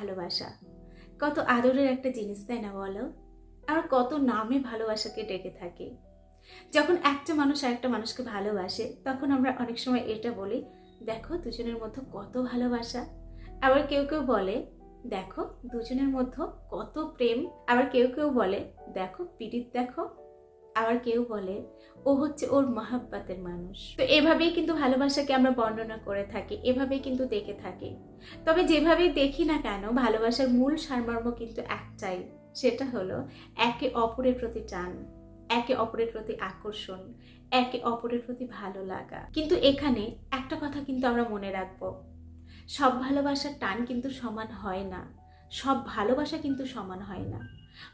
ভালোবাসা। কত আদরের একটা জিনিস, তাই না বলো? আর কত নামে ভালোবাসাকে ডেকে থাকে। যখন একটা মানুষ আরেকটা মানুষকে ভালোবাসে, তখন আমরা অনেক সময় এটা বলি, দেখো, দুজনের মধ্যে কত ভালোবাসা। আবার কেউ কেউ বলে, দেখো, দুজনের মধ্যে কত প্রেম। আবার কেউ কেউ বলে, দেখো পিড়িত দেখো আবার কেউ বলে, ও হচ্ছে ওর মহাব্বাতের মানুষ। তো এভাবেই কিন্তু ভালোবাসাকে আমরা বর্ণনা করে থাকি, এভাবেই কিন্তু দেখে থাকি। তবে যেভাবেই দেখি না কেন, ভালোবাসার মূল সারমর্ম কিন্তু একটাই, সেটা হলো একে অপরের প্রতি টান, একে অপরের প্রতি আকর্ষণ, একে অপরের প্রতি ভালো লাগা। কিন্তু এখানে একটা কথা কিন্তু আমরা মনে রাখব, সব ভালোবাসার টান কিন্তু সমান হয় না। সব ভালোবাসা কিন্তু সমান হয় না।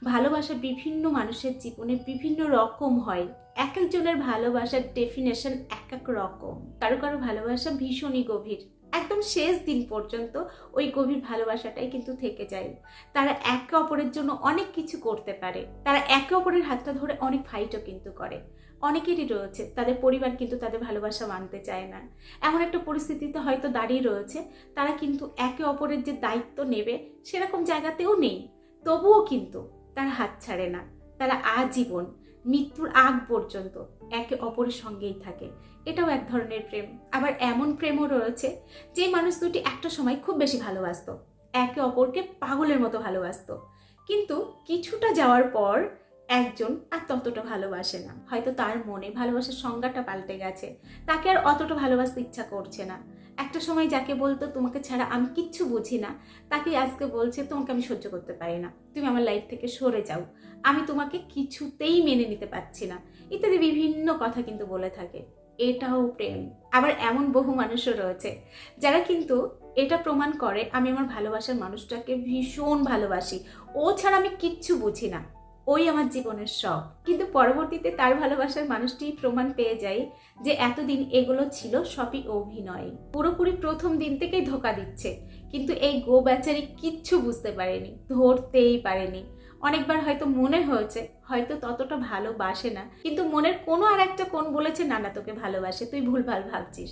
ভালোবাসা বিভিন্ন মানুষের জীবনে বিভিন্ন রকম হয়। এক একজনের ভালোবাসার ডেফিনেশন এক এক রকম। কারও কারও ভালোবাসা ভীষণই গভীর। একদম শেষ দিন পর্যন্ত ওই গভীর ভালোবাসাটাই কিন্তু থেকে যায়। তারা একে অপরের জন্য অনেক কিছু করতে পারে। তারা একে অপরের হাতটা ধরে অনেক ফাইটও কিন্তু করে। অনেকেরই রয়েছে, তাদের পরিবার কিন্তু তাদের ভালোবাসা মানতে চায় না। এমন একটা পরিস্থিতিতে হয়তো দাঁড়িয়ে রয়েছে, তারা কিন্তু একে অপরের যে দায়িত্ব নেবে সেরকম জায়গাতেও নেই। তবুও কিন্তু তারা হাত ছাড়ে না, তারা আজীবন, মৃত্যুর আগ পর্যন্ত একে অপরের সঙ্গেই থাকে। এটাও এক ধরনের প্রেম। আবার এমন প্রেমও রয়েছে যে মানুষ দুটি একটা সময় খুব বেশি ভালোবাসতো, একে অপরকে পাগলের মতো ভালোবাসতো। কিন্তু কিছুটা যাওয়ার পর একজন আর ততটা ভালোবাসে না। হয়তো তার মনে ভালোবাসার সংজ্ঞাটা পাল্টে গেছে। তাকে আর অতটা ভালোবাসতে ইচ্ছা করছে না। একটা সময় যাকে বলতো, তোমাকে ছাড়া আমি কিচ্ছু বুঝি না। তাকে আজকে বলছে, তোমাকে আমি সহ্য করতে পারি না। তুমি আমার লাইফ থেকে সরে যাও। আমি তোমাকে কিছুতেই মেনে নিতে পারছি না। ইত্যাদি বিভিন্ন কথা কিন্তু বলে থাকে। এটাও প্রেম। আবার এমন বহু মানুষও রয়েছে, যারা কিন্তু এটা প্রমাণ করে, আমি আমার ভালোবাসার মানুষটাকে ভীষণ ভালোবাসি। ও ছাড়া আমি কিচ্ছু বুঝি না। ওই আমার জীবনের সব কিন্তু পরবর্তীতে তার ভালোবাসার মানুষটি প্রমাণ পেয়ে যায় যে এতদিন এগুলো ছিল সবই অভিনয়। পুরোপুরি প্রথম দিন থেকেই ধোকা দিচ্ছে। কিন্তু এই গো বেচারি কিচ্ছু বুঝতে পারেনি, ধরতেই পারেনি। অনেকবার হয়তো মনে হয়েছে, হয়তো ততটা ভালোবাসে না, কিন্তু মনের কোনো আর একটা কোন বলেছে না না তোকে ভালোবাসে, তুই ভুলভাল ভাবছিস।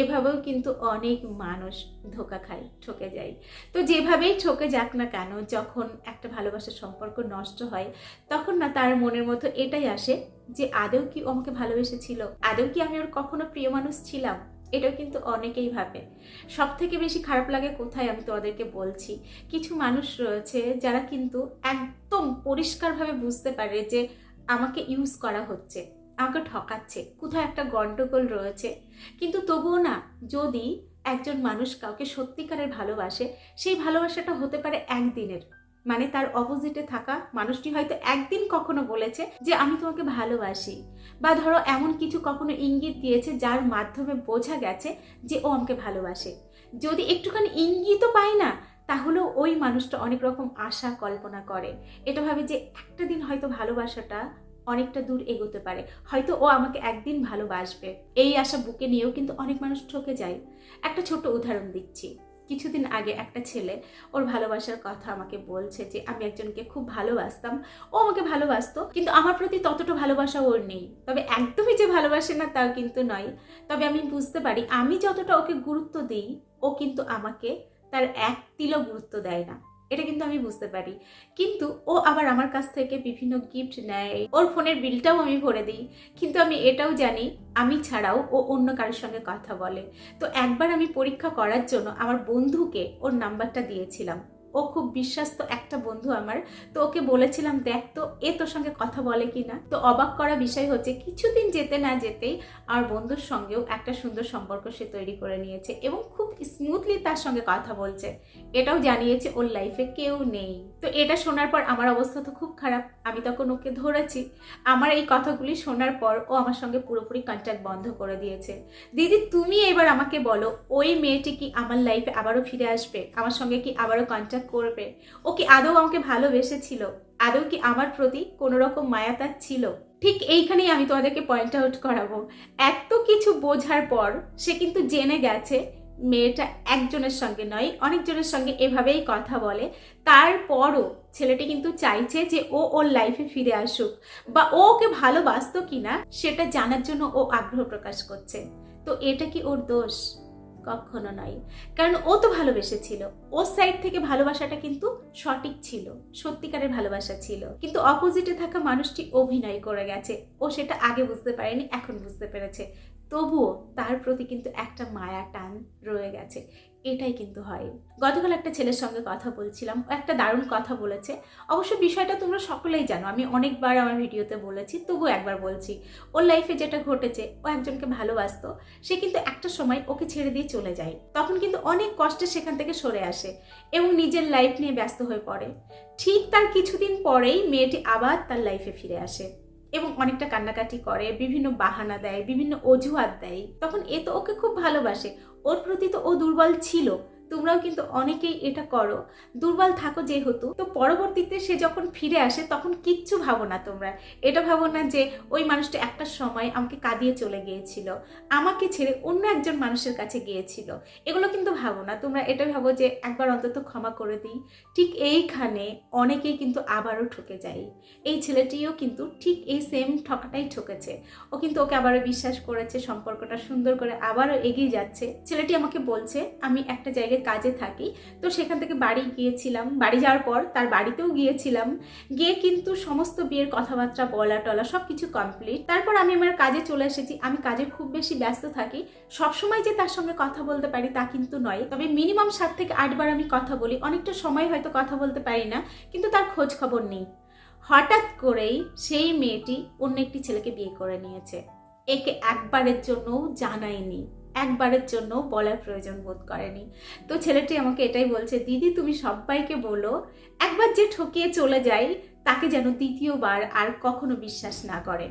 এভাবেও কিন্তু অনেক মানুষ ধোকা খায়, ঠকে যায়। তো যেভাবেই ঠকে যাক না কেন, যখন একটা ভালোবাসার সম্পর্ক নষ্ট হয়, তখন না তার মনের মতো এটাই আসে যে, আদৌ কি আমাকে ভালোবেসেছিল? আদেও কি আমি ওর কখনো প্রিয় মানুষ ছিলাম? এটাও কিন্তু অনেকেই ভাবে। সব থেকে বেশি খারাপ লাগে কোথায় আমি তোমাদেরকে বলছি, কিছু মানুষ রয়েছে যারা কিন্তু একদম পরিষ্কারভাবে বুঝতে পারে যে আমাকে ইউজ করা হচ্ছে, আমাকে ঠকাচ্ছে কোথাও একটা গন্ডগোল রয়েছে। কিন্তু তবুও না, যদি একজন মানুষ কাউকে সত্যিকারের ভালোবাসে, সেই ভালোবাসাটা হতে পারে একদিনের। মানে তার অপোজিটে থাকা মানুষটি হয়তো একদিন কখনো বলেছে যে, আমি তোমাকে ভালোবাসি। বা ধরো এমন কিছু কখনো ইঙ্গিত দিয়েছে যার মাধ্যমে বোঝা গেছে যে, ও আমাকে ভালোবাসে। যদি একটুখানি ইঙ্গিতও পায় না, তাহলেও ওই মানুষটা অনেক রকম আশা কল্পনা করে। এটা ভাবে যে, একটা দিন হয়তো ভালোবাসাটা অনেকটা দূর এগোতে পারে। হয়তো ও আমাকে একদিন ভালোবাসবে। এই আশা বুকে নিয়েও কিন্তু অনেক মানুষ ঠকে যায়। একটা ছোট উদাহরণ দিচ্ছি। কিছুদিন আগে একটা ছেলে ওর ভালোবাসার কথা আমাকে বলছে যে, আমি একজনকে খুব ভালোবাসতাম। ও আমাকে ভালোবাসতো, কিন্তু আমার প্রতি ততটা ভালোবাসা ওর নেই। তবে একদমই যে ভালোবাসে না, তাও কিন্তু নয়। তবে আমি বুঝতে পারি, আমি যতটা ওকে গুরুত্ব দিই, ও কিন্তু আমাকে তার এক তিলও গুরুত্ব দেয় না। এটা কিন্তু আমি বুঝতে পারি। কিন্তু ও আবার আমার কাছ থেকে বিভিন্ন গিফট নেয়। ওর ফোনের বিলটাও আমি ভরে দিই। কিন্তু আমি এটাও জানি, আমি ছাড়াও ও অন্য কারোর সঙ্গে কথা বলে। তো একবার আমি পরীক্ষা করার জন্য আমার বন্ধুকে ওর নাম্বারটা দিয়েছিলাম। ও খুব বিশ্বাস্ত একটা বন্ধু আমার। তো ওকে বলেছিলাম, দেখ তো, এ তোর সঙ্গে কথা বলে কি না তো অবাক করা বিষয় হচ্ছে, কিছুদিন যেতে না যেতেই আমার বন্ধুর সঙ্গেও একটা সুন্দর সম্পর্ক সে তৈরি করে নিয়েছে এবং খুব স্মুথলি তার সঙ্গে কথা বলছে। এটাও জানিয়েছে ওর লাইফে কেউ নেই। তো এটা শোনার পর আমার অবস্থা তো খুব খারাপ। আমি তখন ওকে ধরেছি। আমার এই কথাগুলি শোনার পর ও আমার সঙ্গে পুরোপুরি কন্ট্যাক্ট বন্ধ করে দিয়েছে। দিদি, তুমি এবার আমাকে বলো, ওই মেয়েটি কি আমার লাইফে আবারও ফিরে আসবে? আমার সঙ্গে কি আবারও কন্ট্যাক্ট করবে। ও কি আদৌ আমাকে ভালোবেসেছিল? আদৌ কি আমার প্রতি কোনো রকম মায়া তার ছিল? ঠিক এইখানেই আমি তোমাদেরকে পয়েন্ট আউট করাবো। এত কিছু বোঝার পর সে কিন্তু জেনে গেছে মেয়েটা একজনের সঙ্গে নয়, অনেকজনের সঙ্গে এভাবেই কথা বলে। তারপরও ছেলেটি কিন্তু চাইছে যে ও ওর লাইফে ফিরে আসুক। বা ও ওকে ভালোবাসতো কিনা সেটা জানার জন্য ও আগ্রহ প্রকাশ করছে। তো এটা কি ওর দোষ? কখনো নয় কারণ ও তো ভালোবেসেছিল। ওর সাইড থেকে ভালোবাসাটা কিন্তু সঠিক ছিল। সত্যিকারের ভালোবাসা ছিল। কিন্তু অপোজিটে থাকা মানুষটি অভিনয় করে গেছে। ও সেটা আগে বুঝতে পারেনি, এখন বুঝতে পেরেছে। তবুও তার প্রতি কিন্তু একটা মায়া টান রয়ে গেছে। এটাই কিন্তু হয়। গতকাল একটা ছেলের সঙ্গে কথা বলছিলাম একটা দারুণ কথা বলেছে। অবশ্য বিষয়টা তোমরা সকলেই জানো, আমি অনেকবার আমার ভিডিওতে বলেছি তবু একবার বলছি, ওর লাইফে যেটা ঘটেছে, ও একজনকে ভালোবাসতো, সে কিন্তু একটা সময় ওকে ছেড়ে দিয়ে চলে যায়। তখন কিন্তু অনেক কষ্টে সেখান থেকে সরে আসে এবং নিজের লাইফ নিয়ে ব্যস্ত হয়ে পড়ে। ঠিক তার কিছুদিন পরেই মেয়েটি আবার তার লাইফে ফিরে আসে এবং অনেকটা কান্নাকাটি করে, বিভিন্ন বাহানা দেয়, বিভিন্ন অজুহাত দেয়। তখন এ তো ওকে খুব ভালোবাসে ওর প্রতি তো ও দুর্বল ছিল। তোমরাও কিন্তু অনেকেই এটা করো। দুর্বল থাকো যেহেতু। তো পরবর্তীতে সে যখন ফিরে আসে, তখন কিচ্ছু ভাবো না তোমরা। এটা ভাবো না যে, ওই মানুষটা একটা সময় আমাকে কাঁদিয়ে চলে গিয়েছিল। আমাকে ছেড়ে অন্য একজন মানুষের কাছে গিয়েছিল। এগুলো কিন্তু ভাবো না। তোমরা এটা ভাবো যে, একবার অন্তত ক্ষমা করে দিই। ঠিক এইখানে অনেকেই কিন্তু আবারও ঠকে যায়। এই ছেলেটিও কিন্তু ঠিক এই সেম ঠকাটাই ঠকেছে। ও কিন্তু ওকে আবারও বিশ্বাস করেছে, সম্পর্কটা সুন্দর করে আবারও এগিয়ে যাচ্ছে। ছেলেটি আমাকে বলছে, আমি একটা জায়গায় কাজে থাকি। তো সেখান থেকে বাড়ি গিয়েছিলাম। বাড়ি যাওয়ার পর তার বাড়িতেও গিয়েছিলাম। গিয়ে কিন্তু সমস্ত বিয়ের কথাবার্তা, বলা টলা সব কিছু কমপ্লিট তারপর আমি আমার কাজে চলে এসেছি। আমি কাজে খুব বেশি ব্যস্ত থাকি। সবসময় যে তার সঙ্গে কথা বলতে পারি তা কিন্তু নয়। তবে মিনিমাম সাত থেকে আটবার আমি কথা বলি। অনেকটা সময় হয়তো কথা বলতে পারি না, কিন্তু তার খোঁজ খবর নেই। হঠাৎ করেই সেই মেয়েটি অন্য একটি ছেলেকে বিয়ে করে নিয়েছে। একে একবারের জন্যও জানায়নি। একবারের জন্য বলার প্রয়োজন বোধ করেনি। তো ছেলেটি আমাকে এটাই বলছে, দিদি, তুমি সবাইকে বলো, একবার যে ঠকিয়ে চলে যায় তাকে যেন দ্বিতীয়বার আর কখনো বিশ্বাস না করে।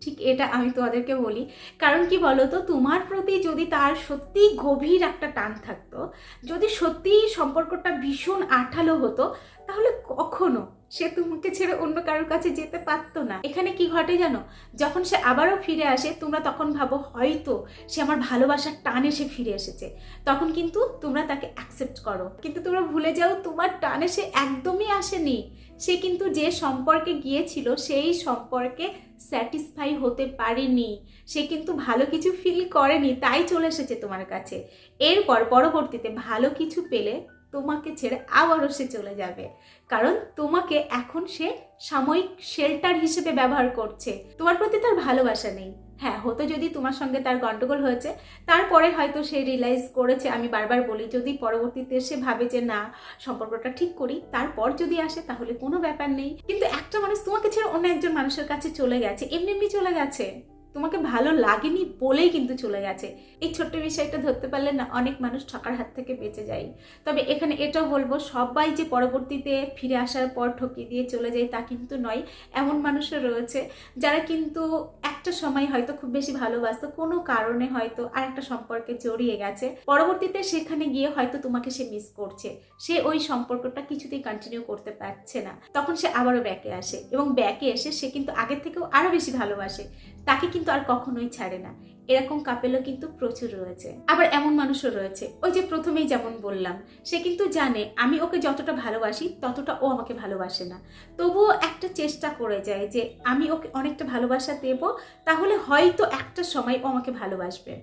ঠিক এটা আমি তোমাদেরকে বলি। কারণ কি বলো তো তোমার প্রতি যদি তার সত্যি গভীর একটা টান থাকতো, যদি সত্যি সম্পর্কটা ভীষণ আঠালো হতো, তাহলে কখনো সে তোমাকে ছেড়ে অন্য কারোর কাছে যেতে পারতো না। এখানে কি ঘটে জানো? যখন সে আবারও ফিরে আসে, তোমরা তখন ভাবো, হয়তো সে আমার ভালোবাসার টানে সে ফিরে এসেছে। তখন কিন্তু তোমরা তাকে অ্যাকসেপ্ট করো। কিন্তু তোমরা ভুলে যাও, তোমার টানে সে একদমই আসেনি। সে কিন্তু যে সম্পর্কে গিয়েছিল, সেই সম্পর্কে স্যাটিসফাই হতে পারেনি। সে কিন্তু ভালো কিছু ফিল করেনি, তাই চলে এসেছে তোমার কাছে। এরপর পরবর্তীতে ভালো কিছু পেলে তোমাকে ছেড়ে আবারও সে চলে যাবে। কারণ তোমাকে এখন সে সাময়িক শেল্টার হিসেবে ব্যবহার করছে। তোমার প্রতি তার ভালোবাসা নেই। হ্যাঁ হতো যদি তোমার সঙ্গে তার গন্ডগোল হয়েছে, তারপরে হয়তো সে রিয়েলাইজ করেছে, আমি বারবার বলি, যদি পরবর্তীতে সে ভাবে যে না, সম্পর্কটা ঠিক করি, তারপর যদি আসে, তাহলে কোনো ব্যাপার নেই। কিন্তু একটা মানুষ তোমাকে ছেড়ে অন্য একজন মানুষের কাছে চলে গেছে, এমনি এমনি চলে গেছে। তোমাকে ভালো লাগেনি বলেই কিন্তু চলে গেছে। এই ছোট্ট বিষয়টা ধরতে পারলে না অনেক মানুষ ঠকার হাত থেকে বেঁচে যায়। তবে এখানে এটাও বলব, সবাই যে পরবর্তীতে ফিরে আসার পর ঠকিয়ে দিয়ে চলে যায় তা কিন্তু নয়, এমন মানুষও রয়েছে যারা কিন্তু একটা সময় হয়তো খুব বেশি ভালোবাসতো, কোনো কারণে হয়তো আর একটা সম্পর্কে জড়িয়ে গেছে। পরবর্তীতে সেখানে গিয়ে হয়তো তোমাকে সে মিস করছে। সে ওই সম্পর্কটা কিছুতেই কন্টিনিউ করতে পারছে না। তখন সে আবারও ব্যাকে আসে এবং ব্যাকে এসে সে কিন্তু আগের থেকেও আরও বেশি ভালোবাসে। তাকে কিন্তু আর কখনোই ছাড়ে না। এরকম কাপেলও কিন্তু প্রচুর রয়েছে। আবার এমন মানুষও রয়েছে। ওই যে প্রথমেই যেমন বললাম, সে কিন্তু জানে, আমি ওকে যতটা ভালোবাসি, ততটা ও আমাকে ভালোবাসে না। তবুও একটা চেষ্টা করে যায় যে, আমি ওকে অনেকটা ভালোবাসা দেব, তাহলে হয়তো একটা সময় ও আমাকে ভালোবাসবে।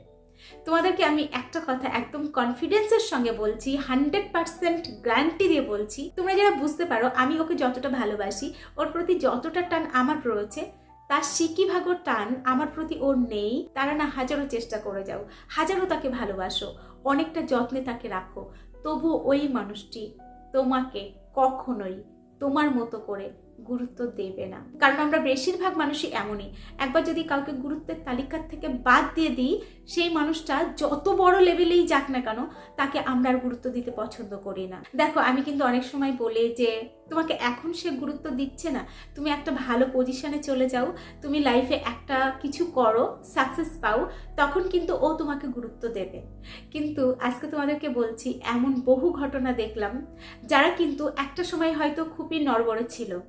তোমাদেরকে আমি একটা কথা একদম কনফিডেন্সের সঙ্গে বলছি হান্ড্রেড পার্সেন্ট গ্যারান্টি দিয়ে বলছি। তোমরা যারা বুঝতে পারো, আমি ওকে যতটা ভালোবাসি, ওর প্রতি যতটা টান আমার রয়েছে তার সিকি ভাগর টান আমার প্রতি ওর নেই, তারা না হাজারো চেষ্টা করে যাও। হাজারো তাকে ভালোবাসো, অনেকটা যত্নে তাকে রাখো। তবু ওই মানুষটি তোমাকে কখনোই তোমার মতো করে গুরুত্ব দেবে না। কারণ আমরা বেশিরভাগ মানুষই এমনই। একবার যদি কাউকে গুরুত্বের তালিকার থেকে বাদ দিয়ে দিই, সেই মানুষটা যত বড় লেভেলেই যাক না কেন, তাকে আমরা আর গুরুত্ব দিতে পছন্দ করি না। দেখো, আমি কিন্তু অনেক সময় বলি যে, তোমাকে এখন সে গুরুত্ব দিচ্ছে না। তুমি একটা ভালো পজিশনে চলে যাও। তুমি লাইফে একটা কিছু করো সাকসেস পাও, তখন কিন্তু ও তোমাকে গুরুত্ব দেবে। কিন্তু আজকে তোমাদেরকে বলছি, এমন বহু ঘটনা দেখলাম, যারা কিন্তু একটা সময় হয়তো খুবই নড়বড়ে ছিল।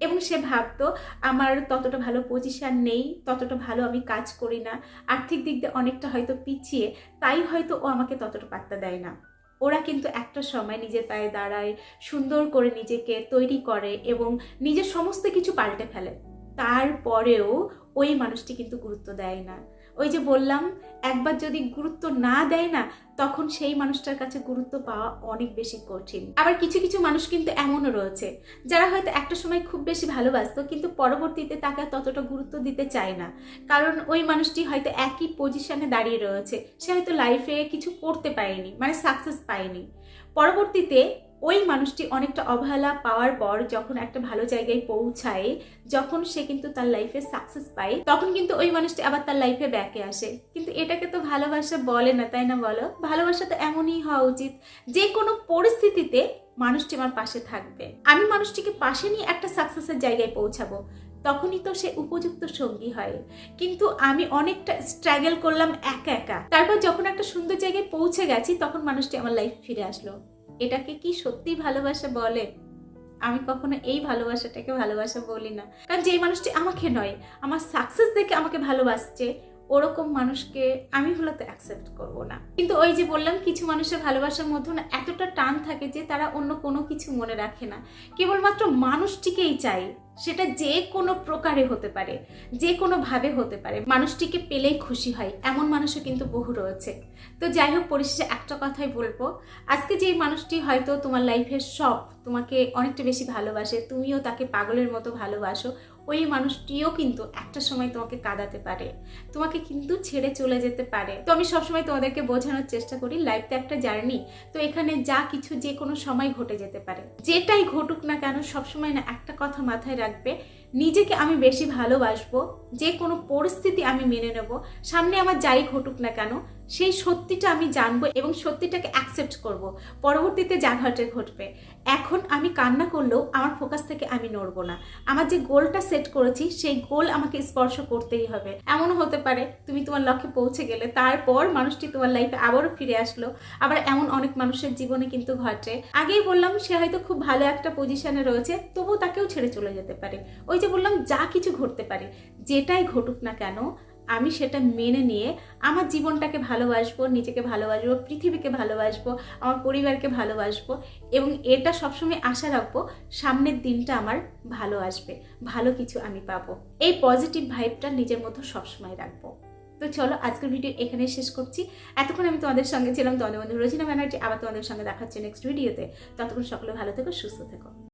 এবং সে ভাবতো, আমার ততটা ভালো পজিশান নেই, ততটা ভালো আমি কাজ করি না। আর্থিক দিক দিয়ে অনেকটা হয়তো পিছিয়ে, তাই হয়তো ও আমাকে ততটা পাত্তা দেয় না। ওরা কিন্তু একটা সময় নিজের পায়ে দাঁড়ায়, সুন্দর করে নিজেকে তৈরি করে এবং নিজের সমস্ত কিছু পাল্টে ফেলে। তারপরেও ওই মানুষটি কিন্তু গুরুত্ব দেয় না। ওই যে বললাম, একবার যদি গুরুত্ব না দেয় না, তখন সেই মানুষটার কাছে গুরুত্ব পাওয়া অনেক বেশি কঠিন। আবার কিছু কিছু মানুষ কিন্তু এমনও রয়েছে, যারা হয়তো একটা সময় খুব বেশি ভালোবাসতো, কিন্তু পরবর্তীতে তাকে ততটা গুরুত্ব দিতে চায় না। কারণ ওই মানুষটি হয়তো একই পজিশনে দাঁড়িয়ে রয়েছে, সে হয়তো লাইফে কিছু করতে পারেনি মানে সাকসেস পায়নি। পরবর্তীতে ওই মানুষটি অনেকটা অবহেলা পাওয়ার পর যখন একটা ভালো জায়গায় পৌঁছায়, যখন সে কিন্তু তার লাইফে সাকসেস পায়, তখন কিন্তু ওই মানুষটি আবার তার লাইফে ব্যাকে আসে। কিন্তু এটাকে তো ভালোবাসা বলে না, তাই না বলো? ভালোবাসা তো এমনই হওয়া উচিত, যে কোনো পরিস্থিতিতে মানুষটি আমার পাশে থাকবে। আমি মানুষটিকে পাশে নিয়ে একটা সাকসেসের জায়গায় পৌঁছাবো। তখনই তো সে উপযুক্ত সঙ্গী হয়। কিন্তু আমি অনেকটা স্ট্রাগল করলাম একা একা। তারপর যখন একটা সুন্দর জায়গায় পৌঁছে গেছি, তখন মানুষটি আমার লাইফ ফিরে আসলো। এটাকে কি সত্যি ভালোবাসা বলে? আমি কখনো এই ভালোবাসাটাকে ভালোবাসা বলি না। কারণ যে মানুষটি আমাকে নয়, আমার সাকসেস দেখে আমাকে ভালোবাসছে ওরকম মানুষকে আমি হলে তো অ্যাকসেপ্ট করব না। কিন্তু ওই যে বললাম, কিছু মানুষের ভালোবাসার মধ্যে না এতটা টান থাকে যে তারা অন্য কোনো কিছু মনে রাখে না। কেবলমাত্র মানুষটিকেই চাই, সেটা যে কোনো প্রকারে হতে পারে, যে কোনো ভাবে হতে পারে। মানুষটিকে পেলেই খুশি হয়, এমন মানুষও কিন্তু বহু রয়েছে। তো যাই হোক, পরিশেষে একটা কথাই বলব, আজকে যে মানুষটি হয়তো তোমার লাইফের সব তোমাকে অনেকটা বেশি ভালোবাসে, তুমিও তাকে পাগলের মতো ভালোবাসো ওই মানুষটিও কিন্তু একটা সময় তোমাকে কাঁদাতে পারে। তোমাকে কিন্তু ছেড়ে চলে যেতে পারে। তো আমি সবসময় তোমাদেরকে বোঝানোর চেষ্টা করি লাইফ তো একটা জার্নি তো এখানে যা কিছু যে কোনো সময় ঘটে যেতে পারে। যেটাই ঘটুক না কেন, সবসময় না একটা কথা মাথায় রাখবে, নিজেকে আমি বেশি ভালোবাসবো, যে কোনো পরিস্থিতি আমি মেনে নেব, সামনে আমার যাই ঘটুক না কেন সেই সত্যিটা আমি জানব এবং সত্যিটাকে অ্যাকসেপ্ট করব। পরবর্তীতে যা ঘটে, ঘটবে। এখন আমি কান্না করলেও আমার ফোকাস থেকে আমি নড়বো না। আমার যে গোলটা সেট করেছি, সেই গোল আমাকে স্পর্শ করতেই হবে। এমনও হতে পারে, তুমি তোমার লক্ষ্যে পৌঁছে গেলে, তারপর মানুষটি তোমার লাইফে আবারও ফিরে আসলো। আবার এমন অনেক মানুষের জীবনে কিন্তু ঘটে। আগেই বললাম, সে হয়তো খুব ভালো একটা পজিশনে রয়েছে, তবুও তাকেও ছেড়ে চলে যেতে পারে। ওই যে বললাম, যা কিছু ঘটতে পারে, যেটাই ঘটুক না কেন আমি সেটা মেনে নিয়ে আমার জীবনটাকে ভালোবাসবো, নিজেকে ভালোবাসবো, পৃথিবীকে ভালোবাসবো, আমার পরিবারকে ভালোবাসবো এবং এটা সবসময় আশা রাখব সামনের দিনটা আমার ভালো আসবে, ভালো কিছু আমি পাবো। এই পজিটিভ ভাইবটা নিজের মধ্যে সবসময় রাখব। তো চলো আজকের ভিডিও এখানে শেষ করছি। এতক্ষণ আমি তোমাদের সঙ্গে ছিলাম তোমাদের বন্ধু রোজিনা ব্যানার্জি, আবার তোমাদের সঙ্গে দেখাচ্ছি নেক্সট ভিডিওতে ততক্ষণ সকলে ভালো থেকো, সুস্থ থেকো।